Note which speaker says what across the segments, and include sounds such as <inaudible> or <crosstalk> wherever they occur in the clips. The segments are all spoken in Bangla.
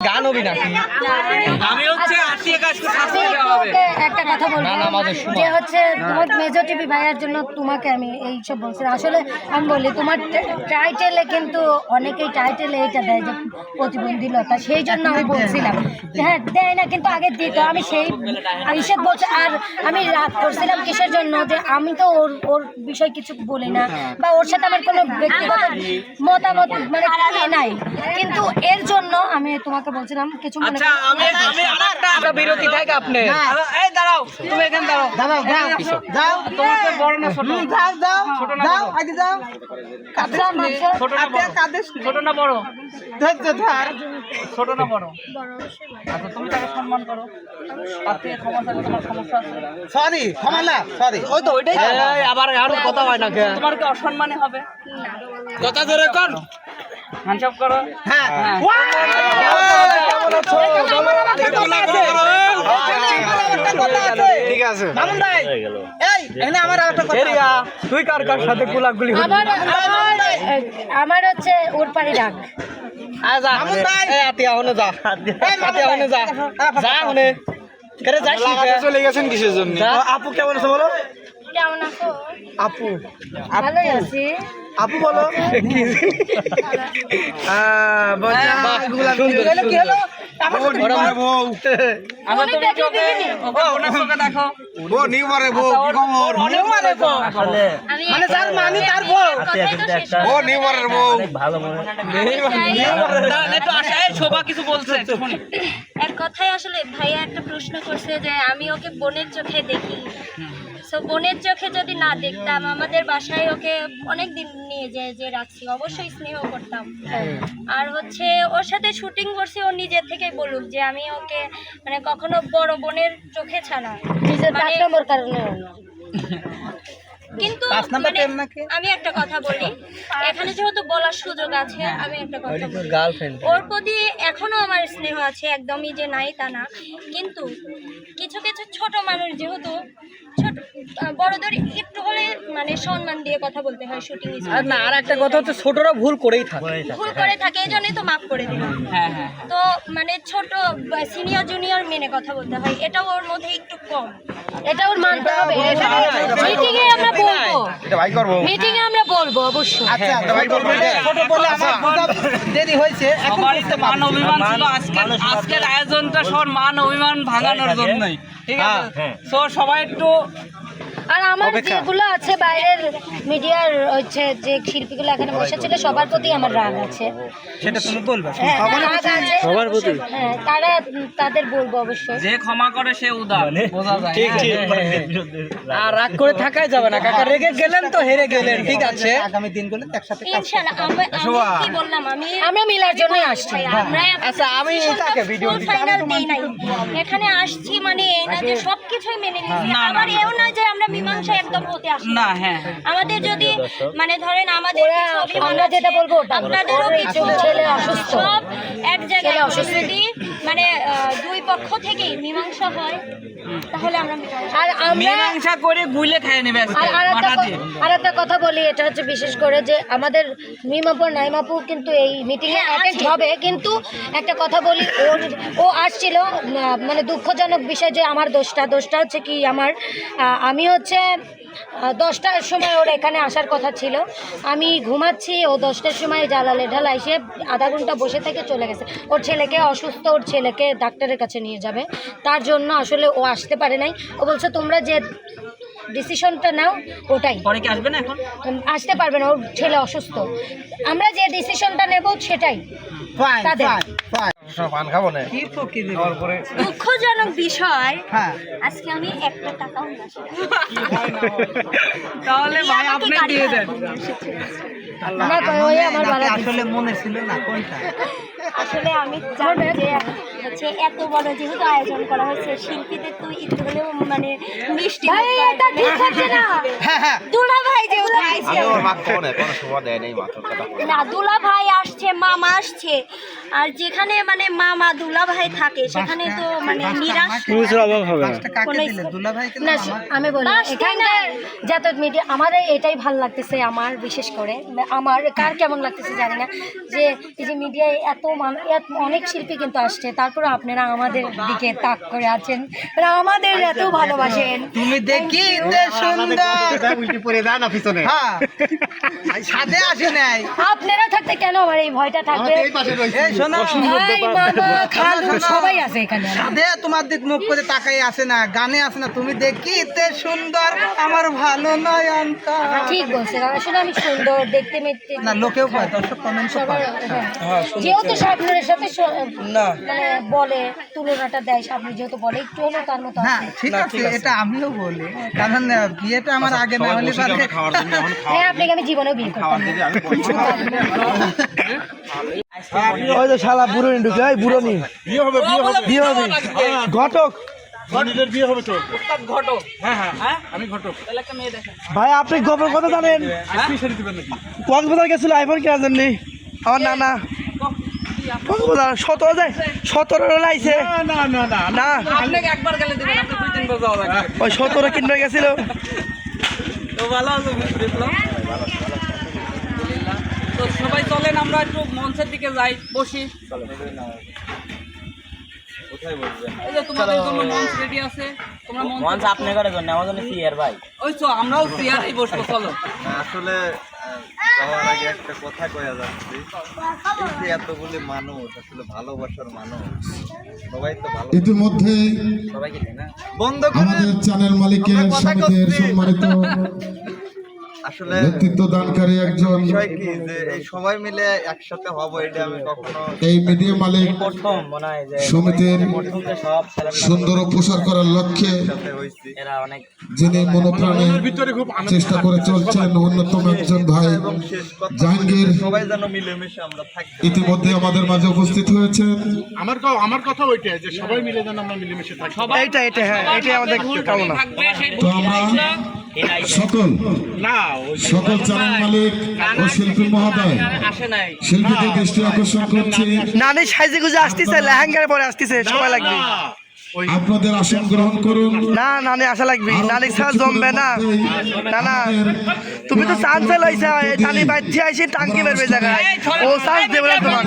Speaker 1: গান হবি নাকি
Speaker 2: আমি হচ্ছে
Speaker 3: একটা কথা বলব। যে হচ্ছে তোমার মেজর টিভি ভাইয়ার জন্য তোমাকে আমি বলছি আসলে আমি বলি তোমার টাইটেলে কিন্তু অনেকেই টাইটেলে এটা দেয় যে প্রতিবন্ধীলতা সেই জন্য আমি বলছিলাম। হ্যাঁ দেয় না কিন্তু আগে দিত। আমি সেই বলছে আর আমি রাগ করছিলাম কিসের জন্য যে আমি তো ওর ওর বিষয় কিছু বলি না বা ওর সাথে আমার কোনো ব্যক্তিগত মতামত মানে নাই। কিন্তু এর জন্য আমি তোমাকে বলছিলাম কিছু মনে
Speaker 1: একটা বিরতি থাকে আপনি
Speaker 2: এই দাঁড়াও তুমি এখানে দাঁড়াও।
Speaker 4: দাঁড়াও
Speaker 2: তোমাকে বড় না ছোট?
Speaker 4: হুম, দাও দাও দাও আগে দাও।
Speaker 2: ছোট না ছোট না বড়?
Speaker 4: ধৈর্য ধর
Speaker 2: ছোট না বড়? আচ্ছা তুমি তাকে সম্মান করো।
Speaker 4: সরি ক্ষমা না সরি ওই তো ওইটাই
Speaker 1: এই, আবার আর কথা হয় না
Speaker 2: তোমার কি অসম্মানে হবে?
Speaker 1: কথা ধরে কর।
Speaker 2: করো।
Speaker 4: হ্যাঁ।
Speaker 1: ঠিক আছে
Speaker 4: মামুন ভাই এই এখানে আমার আর কথা
Speaker 1: এরিয়া তুই কার কার সাথে গোলাগুলি
Speaker 3: আমার আমার আমার হচ্ছে ওর পাড়ি রাগ
Speaker 1: আজা
Speaker 4: মামুন ভাই।
Speaker 1: এই আতিয়া হনে যা
Speaker 4: এই
Speaker 1: আতিয়া হনে যা যা হনে করে যাস
Speaker 5: চলে গেছেন কিসের জন্য
Speaker 4: আপু কেমন আছে বলো
Speaker 3: কেমন আছো
Speaker 4: আপু
Speaker 3: ভালোই আছি।
Speaker 4: বলে কি হলো? মানে
Speaker 6: এক কথায় আসলে ভাইয়া একটা প্রশ্ন করছে যে আমি ওকে বোনের চোখে দেখি। সো বোনের চোখে যদি না দেখতাম আমাদের বাসায় ওকে অনেক দিন নিয়ে যে যে রাখছি। অবশ্যই স্নেহ করতাম। আর হচ্ছে ওর সাথে শুটিং করছি ও নিজের থেকে বলুক যে আমি ওকে মানে কখনো বড় বোনের চোখে ছাড়া
Speaker 3: নিজের
Speaker 6: মানে-
Speaker 3: কারণে <laughs>
Speaker 6: কিন্তু
Speaker 4: পাঁচ নাম্বার
Speaker 6: মানে
Speaker 4: প্রেম নাকি?
Speaker 6: আমি একটা কথা বলি। এখানে যেহেতু বলার সুযোগ আছে আমি একটা কথা বলি। ওর প্রতি এখনও আমার স্নেহ আছে একদমই যে নাই তা না। কিন্তু কিছু কিছু ছোট মানুষ যেহেতু ছোট বড়দের একটু হলে মানে সম্মান দিয়ে কথা বলতে হয় শুটিং
Speaker 1: আর না আর একটা কথা হচ্ছে ছোটরা ভুল করেই থাকে।
Speaker 6: ভুল করে থাকে। এই জন্যই তো মাফ করে দিলাম।
Speaker 2: হ্যাঁ হ্যাঁ
Speaker 6: তো মানে ছোট সিনিয়র জুনিয়র মেনে কথা বলতে হয় এটা ওর মধ্যে একটু কম।
Speaker 3: এটা ওর মানতে হবে আমরা বলব
Speaker 5: এটা ভাই করব।
Speaker 3: মিটিং এ আমরা বলব অবশ্যই।
Speaker 4: আচ্ছা
Speaker 5: ভাই করব।
Speaker 4: ছোট বলে আমার বোঝা দেরি হয়েছে এখন বুঝতে
Speaker 2: মান অভিমান ছিল আজকের আজকের আয়োজনটা সব মান অভিমান ভাঙানোর জন্যই। ঠিক আছে? তো সবাই একটু
Speaker 3: আর আমার যেগুলো আছে বাইরের মিডিয়ার হচ্ছে যে শিল্পীগুলো এখানে বসেছিল সবার প্রতি আমার রাগ আছে।
Speaker 4: সেটা তুমি বলবে
Speaker 3: হ্যাঁ, রাগ আছে।
Speaker 1: সবার প্রতি?
Speaker 3: হ্যাঁ তারা তাদের বলব অবশ্যই।
Speaker 2: যে ক্ষমা করে সে উদার বোঝা যায়।
Speaker 1: ঠিক ঠিক। আর রাগ করে থাকাই যাবে না কাকা রেগে গেলেন তো হেরে গেলেন ঠিক আছে?
Speaker 4: আগামী দিনগুলো একসাথে
Speaker 6: ইনশাআল্লাহ আমি আমি কি বললাম আমি
Speaker 3: আমরা মিলার জন্যই আসছি।
Speaker 1: আচ্ছা, আমি এটাকে ভিডিও দিতে-
Speaker 6: এখানে আসছি মানে এই না যে সবকিছুই মেনে আবার এও না। যে আমরা মীমাংসা একদম হতে আসি
Speaker 2: না হ্যাঁ
Speaker 6: আমাদের যদি মানে ধরেন আমাদের
Speaker 3: আমরা যেটা বলব
Speaker 6: আপনাদেরও কিছু
Speaker 3: ছেলে অসুস্থ।
Speaker 6: সব এক জায়গায়
Speaker 3: অসুস্থ।
Speaker 6: মানে দুই পক্ষ থেকেই মীমাংসা হয় তাহলে আমরা
Speaker 3: আর
Speaker 2: মীমাংসা করে গুইলে খাইয়ে নেবে
Speaker 3: আর আর একটা কথা বলি এটা হচ্ছে বিশেষ করে যে আমাদের মিমাপু নাইমাপু কিন্তু এই মিটিং এ অ্যাটেন্ড হবে কিন্তু একটা কথা বলি ওর ও আসছিল মানে দুঃখজনক বিষয় যে আমার দোষটা দোষটা হচ্ছে কি আমার আমি হচ্ছে দশটার সময় ওর এখানে আসার কথা ছিল। আমি ঘুমাচ্ছি ও দশটার সময় জ্বালালে ঢালা এসে আধা ঘণ্টা বসে থেকে চলে গেছে। ওর ছেলেকে অসুস্থ ওর ছেলেকে ডাক্তারের কাছে নিয়ে যাবে। তার জন্য আসলে ও আসতে পারে নাই। ও বলছে তোমরা যে ডিসিশনটা নাও ওটাই।
Speaker 2: পরে কি আসবে না এখন?
Speaker 3: আসতে পারবে না ওর ছেলে অসুস্থ। আমরা যে ডিসিশনটা নেব সেটাই। তাদের।
Speaker 5: পান খাব না।
Speaker 4: কি প্রকৃতি
Speaker 6: দুঃখজনক বিষয়।
Speaker 4: হ্যাঁ।
Speaker 6: আজকে আমি একটা টাকাও না
Speaker 2: তাহলে ভাই আপনি দিয়ে দেন।
Speaker 3: না ওই আমার
Speaker 4: আসলে মনে ছিল না কোনটা?
Speaker 6: আসলে আমি জানি যে হচ্ছে এত বড় যেহেতু আয়োজন করা হয়েছে শিল্পীদের তো একটু হলেও মানে মিষ্টি
Speaker 3: ভাই এটা ঠিক হচ্ছে না।
Speaker 4: হ্যাঁ হ্যাঁ।
Speaker 6: দুলা ভাই যেহেতু আইছে
Speaker 5: আমি ওর মাক খাব না কোনো শোভা দেয় নেই মাত্র কথা
Speaker 6: না দুলা ভাই আসছে মামা আসছে। আর যেখানে মানে মা মা দুলা ভাই থাকে সেখানে তো মানে নিরাশ
Speaker 3: না।
Speaker 4: না
Speaker 3: আমি বলি এখানকার যত মিডিয়া আমার এটাই ভালো লাগতেছে আমার বিশেষ করে। আমার কার কেমন লাগতেছে জানি না। যে এই যে মিডিয়ায় এত মান- এত অনেক শিল্পী কিন্তু আসছে তারপরে আপনারা আমাদের দিকে তাক করে আছেন। মানে আমাদের এত ভালোবাসেন।
Speaker 4: তুমি সুন্দর। হ্যাঁ।
Speaker 3: আপনারা থাকতে কেন আমার এই ভয়টা থাকবে? সবাই আছে এখানে।
Speaker 4: সাধে তোমার দিক মুখ করে তাকাই আসে না গানে আসে না। তুমি দেখিতে সুন্দর আমার ভালো নয়
Speaker 3: ঠিক বলছেন আসলে আমি সুন্দর দেখতে মেতে
Speaker 4: না লোকেও পায় দর্শক কমেন্ট
Speaker 3: সবার হ্যাঁ। যেহেতু স্বপ্নের সাথে স- মানে বলে তুলনাটা দেয় যেহেতু বলে একটু হলেও তার মতো
Speaker 4: না ঠিক আছে। এটা আমিও বলি। কারণ বিয়েটা আমার আগে না হলে
Speaker 3: হ্যাঁ আপনাকে আমি জীবনেও বিয়ে করতাম। <laughs>
Speaker 1: তো শালা বুড়নি ঢুকে ওই বুড়নি। বিয়ে হবে বিয়ে হবে। ঘটক। ভাই আপনি গোপন কথা জানেন? কক্সবাজার গেছিল আইফোন কেনার জন্য। আমার নানা। কক্সবাজার সতেরো যায় সতেরো লাইছে না না না না
Speaker 2: আপনাকে একবার গেলে দিবেন আপনি দুই তিনবার যাওয়া লাগবে।
Speaker 1: ওই সতেরো কিনবে গেছিল।
Speaker 2: ভালো তো সবাই চলেন আমরা একটু মঞ্চের দিকে যাই বসি। এই যে তোমাদের জন্য মঞ্চ রেডি আছে তোমরা মঞ্চ
Speaker 1: আপনি করে জন্য আমার জন্য সিয়ার ভাই।
Speaker 2: ওই তো আমরাও চেয়ারেই বসবো চলো।
Speaker 5: আসলে যাওয়ার আগে একটা কথা কয়া যাচ্ছে। এই যে এতগুলি মানুষ আসলে ভালোবাসার মানুষ সবাই তো ভালো
Speaker 7: ইতিমধ্যে
Speaker 5: বন্ধ করে
Speaker 7: আমাদের চ্যানেল মালিকের সমিতির সম্মানিত। <laughs>
Speaker 5: আসলে
Speaker 7: নেতৃত্ব দানকারী একজন
Speaker 5: বিষয় কি যে সবাই মিলে একসাথে হব এটা আমি কখনো
Speaker 7: এই মিডিয়া মালিক
Speaker 1: প্রথম মনে হয় যে
Speaker 7: সমিতির সুন্দর প্রসার করার লক্ষ্যে
Speaker 1: এরা অনেক
Speaker 7: যিনি মনোপ্রাণে চেষ্টা করে চলছেন অন্যতম একজন ভাই জাহাঙ্গীর।
Speaker 5: সবাই যেন মিলেমিশে আমরা থাকি
Speaker 7: ইতিমধ্যে আমাদের মাঝে উপস্থিত হয়েছেন।
Speaker 8: আমার আমার কথা ওইটাই যে সবাই মিলে যেন আমরা মিলেমিশে থাকি।
Speaker 1: এইটা এটা হ্যাঁ এটাই আমাদের কামনা?
Speaker 7: তো আমরা সকল
Speaker 8: না
Speaker 7: সকল চ্যানেল মালিক ও শিল্পী মহোদয় শিল্পীদের দৃষ্টি আকর্ষণ করছি
Speaker 1: নানি সাইজে গুজে আসতেছে লেহেঙ্গার পরে আসতেছে সময় লাগবে
Speaker 7: আপনাদের আসন গ্রহণ করুন
Speaker 1: না নানি আসা লাগবে নানি ছাড়া জমবে না না না তুমি তো চান্সে লইছ নানি বাচ্চা আইসি টাঙ্কি বেরবে জায়গায় ও চান্স দেবে না তোমার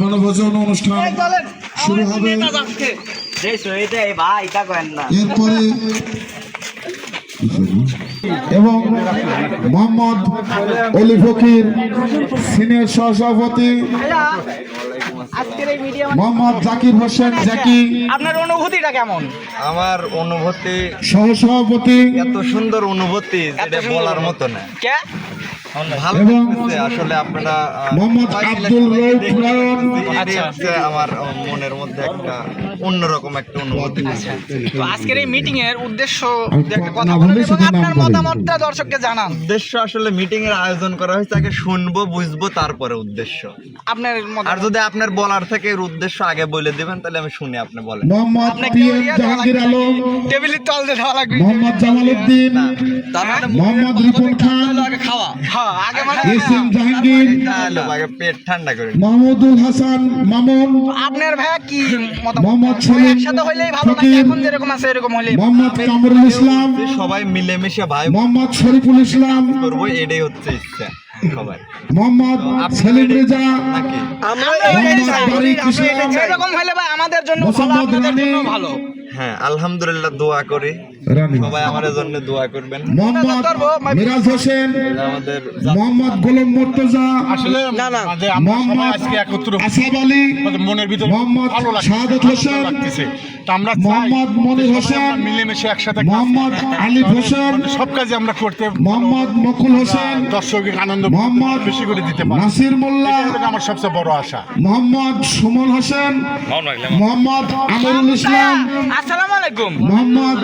Speaker 7: বনভোজন অনুষ্ঠান শুরু হবে এরপরে এবং মোহাম্মদ অলি ফকির সিনিয়র সহসভাপতি মোহাম্মদ জাকির হোসেন জাকি
Speaker 1: আপনার অনুভূতিটা কেমন?
Speaker 5: আমার অনুভূতি
Speaker 7: সহসভাপতি
Speaker 5: এত সুন্দর অনুভূতি যেটা বলার মতো না।
Speaker 1: কে?
Speaker 5: ভালো
Speaker 7: এবং
Speaker 5: লাগতেছে আসলে আপনারা
Speaker 7: মোহাম্মদ আব্দুল নয়ন।
Speaker 5: পাচ্ছি। আমার মনের মধ্যে একটা অন্যরকম একটা অনুভূতি
Speaker 1: তো আজকের এই মিটিং এর উদ্দেশ্য একটা কথা
Speaker 7: বলে
Speaker 1: এবং আপনার মতামতটা দর্শককে জানান।
Speaker 5: উদ্দেশ্য আসলে মিটিং এর আয়োজন করা হয়েছে আগে শুনব বুঝব তারপরে উদ্দেশ্য।
Speaker 1: আপনার
Speaker 5: আর যদি আপনার বলার থেকে এর উদ্দেশ্য আগে বলে দিবেন তাহলে আমি শুনি আপনি বলেন।
Speaker 7: মোহাম্মদ
Speaker 1: আপনি
Speaker 7: পি
Speaker 1: কেউ
Speaker 7: এম
Speaker 1: দেওয়া
Speaker 7: জাহাঙ্গীর আলম
Speaker 1: টেবিলের তল দিয়ে দেওয়া লাগবে।
Speaker 7: মোহাম্মদ জামাল উদ্দিন মোহাম্মদ রিপন খান
Speaker 1: খাওয়া। হ্যাঁ আগে মানে
Speaker 7: এস এম জাহাঙ্গীর
Speaker 5: পেট ঠান্ডা করে।
Speaker 7: মাহমুদুল হাসান মামুন।
Speaker 1: আপনার ভাইয়া কি
Speaker 7: মোহাম্মদ
Speaker 1: সবাই একসাথে হইলেই ভালো এখন যেরকম আছে এরকম হইলেই
Speaker 7: মোহাম্মদ কামরুল ইসলাম।
Speaker 5: সবাই মিলেমিশে ভাই
Speaker 7: মোহাম্মদ শরীফুল ইসলাম।
Speaker 5: করব? এটাই হচ্ছে ইচ্ছা সবাই
Speaker 7: মোহাম্মদ সেলিম রেজা।
Speaker 5: নাকি?
Speaker 1: আমরা
Speaker 7: মোহাম্মদ তারিক ইসলাম।
Speaker 1: এরকম হলে ভাই আমাদের জন্য ভালো।
Speaker 5: হ্যাঁ আলহামদুলিল্লাহ দোয়া করি। সবাই আমাদের জন্য দোয়া করবেন।
Speaker 7: মোহাম্মদ মিরাজ হোসেন মোহাম্মদ গোলাম মুর্তজা
Speaker 8: আসলে
Speaker 1: না, না।
Speaker 8: যে আমরা সবাই
Speaker 7: মোহাম্মদ
Speaker 8: আজকে একত্র
Speaker 7: আসাদ আলী
Speaker 8: মনের ভিতরে
Speaker 7: মোহাম্মদ
Speaker 8: ভালো লাগছে
Speaker 7: শাহাদত
Speaker 8: ভালো
Speaker 7: হোসেন,
Speaker 8: আমরা
Speaker 7: মোহাম্মদ মনির হোসেন,
Speaker 8: মিলেমিশে একসাথে
Speaker 7: মোহাম্মদ আলিফ হোসেন,
Speaker 8: সব কাজে আমরা করতে
Speaker 7: মোহাম্মদ মকুল হোসেন
Speaker 8: দর্শকের আনন্দ
Speaker 7: মোহাম্মদ
Speaker 8: বেশি করে দিতে পারি
Speaker 7: নাসির মোল্লা
Speaker 8: আমার সবচেয়ে বড় আশা।
Speaker 7: মোহাম্মদ সুমন হোসেন মোহাম্মদ আমিরুল ইসলাম
Speaker 1: আসসালামু আলাইকুম।
Speaker 7: মোহাম্মদ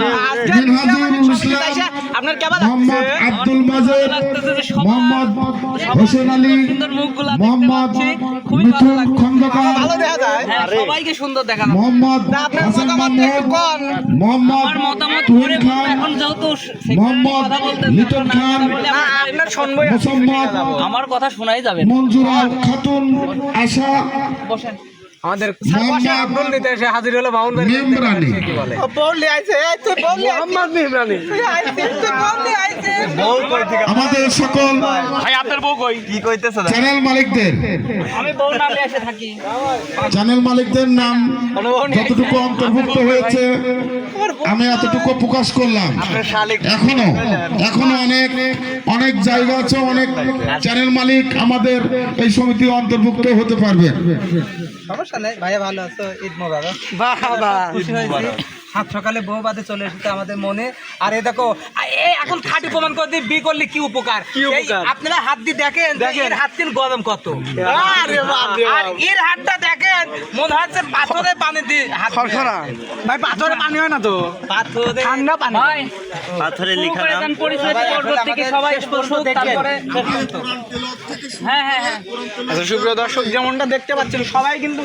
Speaker 1: আপনার কেমন
Speaker 7: মোহাম্মদ আব্দুল মাজেদ মোহাম্মদ হোসেন আলী মোহাম্মদ মিঠুন খন্দকার।
Speaker 1: ভালো দেখা যায়।
Speaker 2: হ্যাঁ, সবাইকে সুন্দর দেখা
Speaker 7: মোহাম্মদ হাসান
Speaker 1: মতামত একটু
Speaker 7: মাহমুদ
Speaker 1: কোন
Speaker 7: মোহাম্মদ
Speaker 2: আমার
Speaker 7: তুহিন খান মোহাম্মদ
Speaker 2: কথা
Speaker 7: লিটন খান
Speaker 2: বলে
Speaker 1: না
Speaker 2: আমার-
Speaker 1: আপনার শুনবই
Speaker 2: আমার কথা শোনাই যাবে।
Speaker 7: মঞ্জুরা খাতুন আশা
Speaker 2: বসেন। আমাদের
Speaker 7: মোহাম্মদ
Speaker 2: এসে হাজির হলো
Speaker 7: মেমরানি
Speaker 9: বললি আইছে বললি
Speaker 4: মোহাম্মদ মেহরানি
Speaker 9: আইছে বললি
Speaker 7: আমাদের সকল
Speaker 2: ভাই আপনার বউ কই?
Speaker 10: কি কইতেছে
Speaker 7: চ্যানেল মালিকদের।
Speaker 2: আমি বউ নামে এসে থাকি।
Speaker 7: চ্যানেল মালিকদের নাম যতটুকু অন্তর্ভুক্ত হয়েছে আমি এতটুকু প্রকাশ করলাম। এখনও এখনও অনেক অনেক জায়গা আছে অনেক চ্যানেল মালিক আমাদের এই সমিতি অন্তর্ভুক্ত হতে পারবে।
Speaker 9: সমস্যা নেই ভাইয়া ভালো আছো ঈদ মোবারক।
Speaker 4: বাহ বাহ।
Speaker 9: খুশি হয়েছি। সাত সকালে বউ বাদে চলে এসেছে আমাদের মনে। আর এই দেখো এখন খাঁটি প্রমাণ করে দিয়ে বিয়ে করলে কি উপকার? আপনারা হাত দিয়ে দেখেন এর হাত তিন গরম কত। আর এর হাতটা দেখেন মনে হচ্ছে পাথরে পানি দিয়ে হাত। ভাই পাথরে পানি হয় না তো? পাথরে ঠান্ডা পানি।
Speaker 10: পাথরে লিখা নাম।
Speaker 2: দেন পরিচয় পরবর্তীকে সবাই বসুক তারপরে হ্যাঁ হ্যাঁ হ্যাঁ।
Speaker 9: আচ্ছা সুপ্রিয় দর্শক যেমনটা দেখতে পাচ্ছেন সবাই কিন্তু